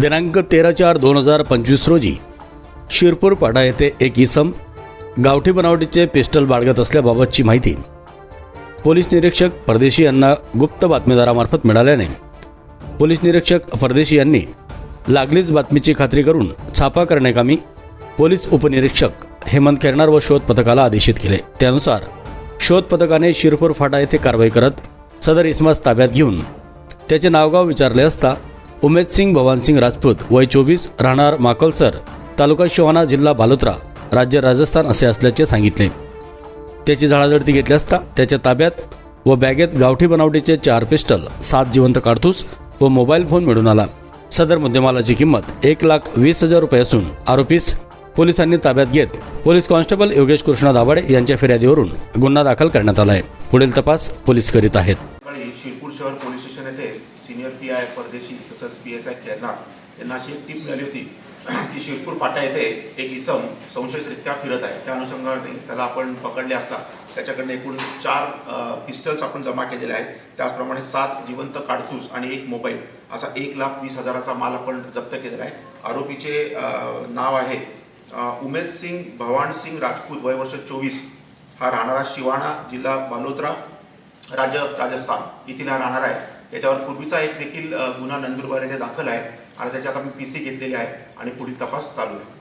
दिनांक तेरा चार दोन हजार पंचवीस रोजी शिरपूर पाडा येथे एक इसम गावठी बनावटीचे पिस्टल बाळगत असल्याबाबतची माहिती पोलीस निरीक्षक परदेशी यांना गुप्त बातमीदारामार्फत मिळाल्याने पोलीस निरीक्षक परदेशी यांनी लागलीच बातमीची खात्री करून छापा करण्याकामी पोलीस उपनिरीक्षक हेमंत खेरणार व शोध पथकाला आदेशित केले. त्यानुसार शोध पथकाने शिरपूर फाटा येथे कारवाई करत सदर इसमास ताब्यात घेऊन त्याचे नावगाव विचारले असता उमेद सिंग भवानसिंग राजपूत वय चोवीस राहणार माकलसर तालुका शिवाना जिल्हा भालोत्रा राज्य राजस्थान असे असल्याचे सांगितले. त्याची झाडाझडती घेतली असता त्याच्या ताब्यात व बॅगेत गावठी बनावटीचे चार पिस्टल सात जिवंत काडतूस व मोबाईल फोन मिळून आला. सदर मुद्देमालाची किंमत एक लाख वीस हजार रुपये असून आरोपीस पोलिसांनी ताब्यात घेत पोलीस कॉन्स्टेबल योगेश कृष्णा दाभाडे यांच्या फिर्यादीवरून गुन्हा दाखल करण्यात आला आहे पुढील तपास पोलीस करीत आहेत सकाळी शिरपूर शहर पोलीस स्टेशन येथे सिनियर पी आय परदेशी तसंच पी एस आय खेरणार यांना अशी एक टीप मिळाली होती की शिरपूर फाटा येथे एक इसम संशयरित्या फिरत आहे. त्या अनुषंगाने त्याला आपण पकडले असता त्याच्याकडनं एकूण चार पिस्टल्स आपण जमा केलेले आहेत. त्याचप्रमाणे सात जिवंत काडतूस आणि एक मोबाईल असा एक लाख वीस हजाराचा माल आपण जप्त केलेला आहे. आरोपीचे नाव आहे उमेद सिंग भवान सिंग राजपूत. वय वर्ष चोवीस. हा राहणारा शिवाणा जिल्हा बालोत्रा राज्य राजस्थान येथील हा राहणार आहे. त्याच्यावर पूर्वीचा एक देखील गुन्हा नंदुरबार येथे दाखल आहे. आणि त्याच्यात आम्ही पी सी घेतलेली आहे आणि पुढील तपास चालू आहे.